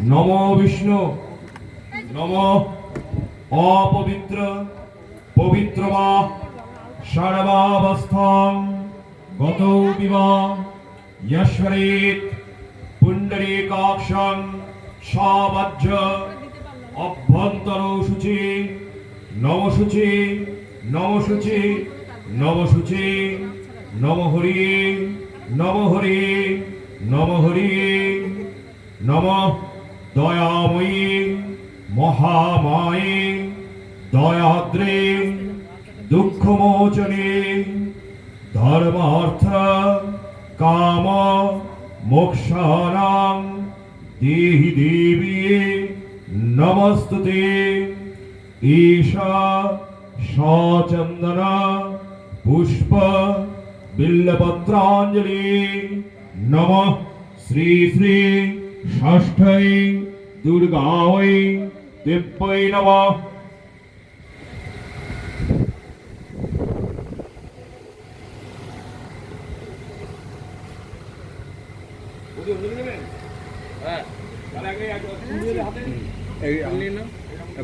নম বিষ্ণু, নম অপবিত্র পবিত্র বা সর্বাবস্থাং গত বিবা যশ্বরেত পুণ্ডরীকাক্ষং সবাজ্য অভ্যন্তর সূচি নমসূচি নমসূচি নমসূচি নম হরি নম হরি নম হরি নম দয়াময়ী, মহামায়ী, দয়াদ্রে, দুঃখমোচনে, ধর্মার্থ, কাম মোক্ষানাং দেহি দেবী নমস্তুতে। ঈশা সচন্দন পুষ্প, বিল্লপত্রাঞ্জলি, নম শ্রী শ্রী ষষ্ঠৈ দুর্গায় দিব্যৈ নমঃ।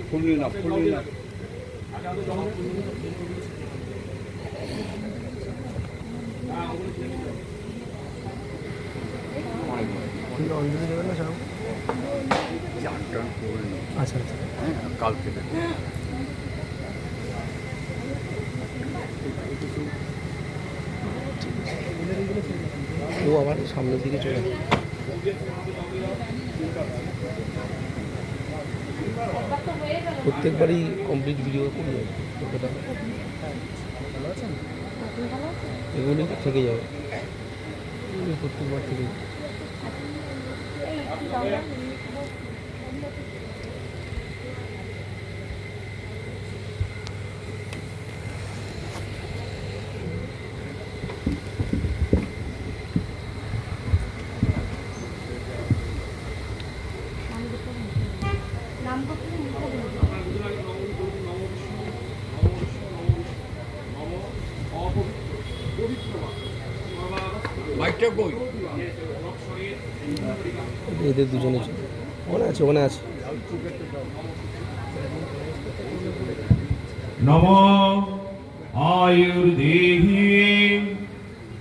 ফুল অঞ্জলি দেবেন না নিন আচ্ছা আচ্ছা। কালকে ও আবার সামনের দিকে চলে। প্রত্যেকবারই কমপ্লিট ভিডিও করবে। কতটা এগুলি থেকে যাবে। প্রত্যেকবার থেকে Mike Dubuy. এদের দুজনে ওখানে আছে ওখানে আছে। নম আয়ুর্দেহি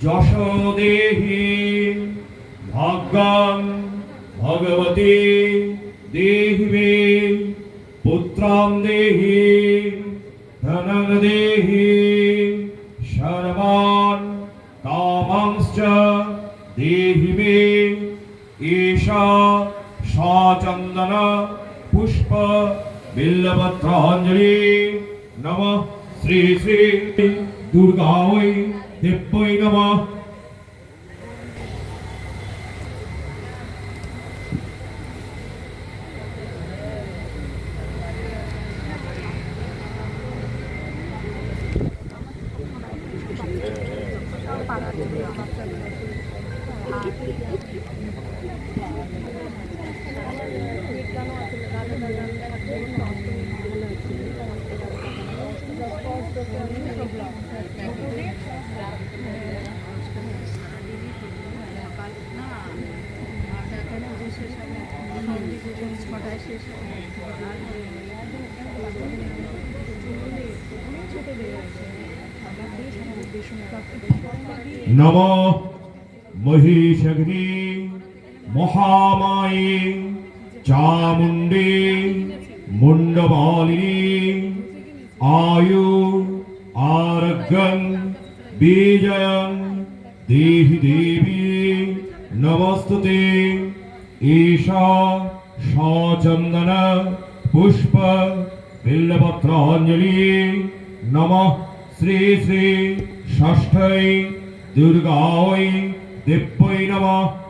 যশোদেহি ভাগ্যং ভগবতী দেহি মে পুত্রং দেহি ধনং দেহি সর্বান কামাংশ্চ দেহি মে ঈশা সচন্দন পুষ্প বিল্লপত্রাঞ্জলি নম শ্রী শ্রী দুর্গায় দিব্যই নমঃ। নম মহিষগ্নি মহামায়ে চামুণ্ডে মুন্ডমালিনী আয়ু, আরোগ্যং, বিজয়ং, দেহি দেবী, নমস্তুতে। ঈশা সচন্দন, পুষ্প, বিল্লপত্রাঞ্জলি, নমঃ। শ্রী শ্রী ষষ্ঠৈ, দুর্গায়, দিব্যৈ নমঃ।